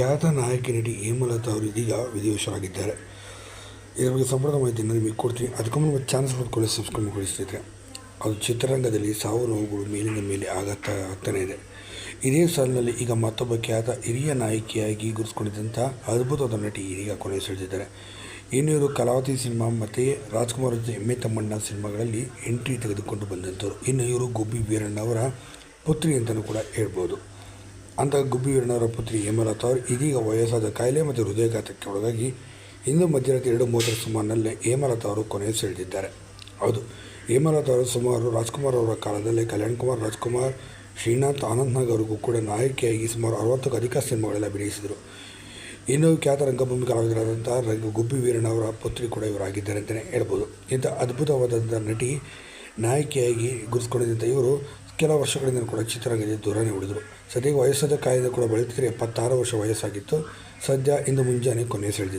ಖ್ಯಾತ ನಾಯಕಿ ನಟಿ ಹೇಮಲತಾ ಅವರು ಇದೀಗ ವಿಧಿವಶರಾಗಿದ್ದಾರೆ. ಇದರ ಬಗ್ಗೆ ಸಂಪೂರ್ಣ ಮಾಹಿತಿಯನ್ನು ನಿಮಗೆ ಕೊಡ್ತೀನಿ. ಅದಕ್ಕೂ ಮುಂದೆ ಚಾನಲ್ಸ್ ಮಾಡ್ಕೊಳ್ಳಿ ಸಬ್ಸ್ಕ್ರೈಬ್ ಮಾಡಿ ಸ್ನೇಹಿತರೆ ಅದು ಚಿತ್ರರಂಗದಲ್ಲಿ ಸಾವು ನೋವುಗಳು ಮೇಲಿನ ಮೇಲೆ ಆಗತ್ತಾ ಆಗ್ತಾನೇ ಇದೆ. ಇದೇ ಸಾಲಿನಲ್ಲಿ ಈಗ ಮತ್ತೊಬ್ಬ ಖ್ಯಾತ ಹಿರಿಯ ನಾಯಕಿಯಾಗಿ ಗುರುಸ್ಕೊಂಡಿದ್ದಂಥ ಅದ್ಭುತವಾದ ನಟಿ ಇದೀಗ ಕೊನೆ ಸೆಳೆದಿದ್ದಾರೆ. ಇನ್ನು ಇವರು ಕಲಾವತಿ ಸಿನಿಮಾ ಮತ್ತು ರಾಜ್ಕುಮಾರ್ ಜೊತೆ ಎಮ್ಮೆ ತಮ್ಮಣ್ಣ ಸಿನಿಮಾಗಳಲ್ಲಿ ಎಂಟ್ರಿ ತೆಗೆದುಕೊಂಡು ಬಂದಂಥವ್ರು ಇನ್ನು ಇವರು ಗುಬ್ಬಿ ವೀರಣ್ಣವರ ಪುತ್ರಿ ಅಂತಲೂ ಕೂಡ ಹೇಳ್ಬೋದು. ಅಂತ ಗುಬ್ಬಿ ವೀರಣ್ಣವರ ಪುತ್ರಿ ಹೇಮಲತಾ ಅವರು ಇದೀಗ ವಯಸ್ಸಾದ ಕಾಯಿಲೆ ಮತ್ತು ಹೃದಯಘಾತಕ್ಕೆ ಒಳಗಾಗಿ ಇಂದು ಮಧ್ಯರಾತ್ರಿ ಎರಡು ಮೂವತ್ತರ ಸುಮಾರಿನಲ್ಲೇ ಹೇಮಲತಾ ಅವರು ಕೊನೆ ಸೆಳೆದಿದ್ದಾರೆ. ಹೌದು, ಹೇಮಲತಾ ಅವರು ಸುಮಾರು ರಾಜ್ಕುಮಾರ್ ಅವರ ಕಾಲದಲ್ಲಿ ಕಲ್ಯಾಣ್ ಕುಮಾರ್, ರಾಜ್ಕುಮಾರ್, ಶ್ರೀನಾಥ್ ಆನಂದ್ನಾಗ್ ಅವರಿಗೂ ಕೂಡ ನಾಯಕಿಯಾಗಿ ಸುಮಾರು ಅರವತ್ತಕ್ಕೂ ಅಧಿಕ ಸಿನಿಮಾಗಳೆಲ್ಲ ಬಿಡಿಸಿದರು ಇನ್ನು ಖ್ಯಾತ ರಂಗಭೂಮಿ ಕಲಾವಿದರಾದಂಥ ರಂಗ ಗುಬ್ಬಿ ವೀರಣ್ಣವರ ಪುತ್ರಿ ಕೂಡ ಇವರಾಗಿದ್ದಾರೆ ಅಂತಲೇ ಹೇಳ್ಬೋದು. ಇಂಥ ಅದ್ಭುತವಾದಂಥ ನಟಿ, ನಾಯಕಿಯಾಗಿ ಗುರುಸ್ಕೊಂಡಿದ್ದಂಥ ಇವರು ಕೆಲ ವರ್ಷಗಳಿಂದ ಕೂಡ ಚಿತ್ರರಂಗದಲ್ಲಿ ದೂರನೇ ಉಳಿದರು. ಸದ್ಯ ವಯಸ್ಸಾದ ಕಾಯಿಲೆ ಕೂಡ ಬಳಲುತ್ತಿದ್ದರೆ ಎಪ್ಪತ್ತಾರು ವರ್ಷ ವಯಸ್ಸಾಗಿತ್ತು. ಸದ್ಯ ಇಂದು ಮುಂಜಾನೆ ಕೊನೆ ಸೆಳೆದಿದ್ದಾರೆ.